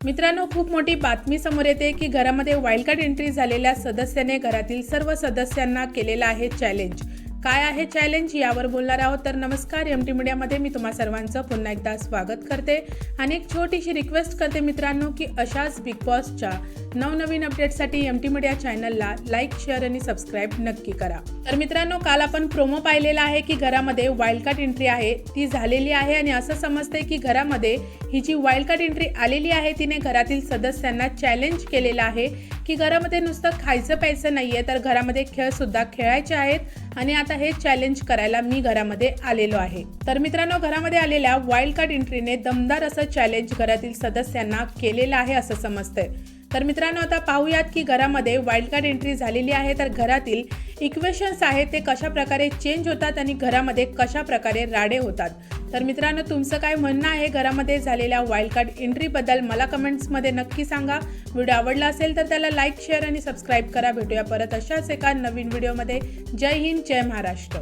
मित्रांनो खूप मोठी बातमी समोर येते की घरामध्ये वाईल्ड कार्ड एंट्री झालेल्या सदस्याने घरातील सर्व सदस्यांना केलेलं आहे चॅलेंज काय आहे चॅलेंज यावर बोलणार आहोत. तर नमस्कार एम टी मीडियामध्ये मी तुम्हा सर्वांचं पुन्हा एकदा स्वागत करते. आणि एक छोटीशी रिक्वेस्ट करते मित्रांनो की अशाच बिग बॉसच्या नवनवीन अपडेटसाठी एम टी मीडिया चॅनलला लाईक शेअर आणि सबस्क्राईब नक्की करा. तर मित्रांनो काल आपण प्रोमो पाहिलेला आहे की घरामध्ये वाईल्ड कार्ड एंट्री आहे ती झालेली आहे आणि असं समजते की घरामध्ये ही जी वाईल्ड कार्ड एंट्री आलेली आहे तिने घरातील सदस्यांना चॅलेंज केलेलं आहे की घरामध्ये नुसतं खायचं प्यायचं नाही आहे तर घरामध्ये खेळ सुद्धा खेळायचे आहेत आणि आता हे चॅलेंज करायला मी घरामध्ये आलेलो आहे. तर मित्रांनो घरामध्ये आलेल्या वाईल्ड कार्ड एंट्रीने दमदार असं चॅलेंज घरातील सदस्यांना केलेलं आहे असं समजतंय. तर मित्रांनो आता पाहूयात की घरामध्ये वाईल्ड कार्ड एंट्री झालेली आहे तर घरातील इक्वेशन्स आहेत ते कशा प्रकारे चेंज होतात आणि घरामध्ये कशा प्रकारे राडे होतात. तर मित्रांनो तुमचं काय म्हणणं आहे? घरामध्ये झालेल्या वाईल्ड कार्ड एंट्रीबद्दल मला कमेंट्समध्ये नक्की सांगा. व्हिडिओ आवडला असेल तर त्याला लाईक शेअर आणि सबस्क्राईब करा. भेटूया परत अशाच एका नवीन व्हिडिओमध्ये जय हिंद जय महाराष्ट्र.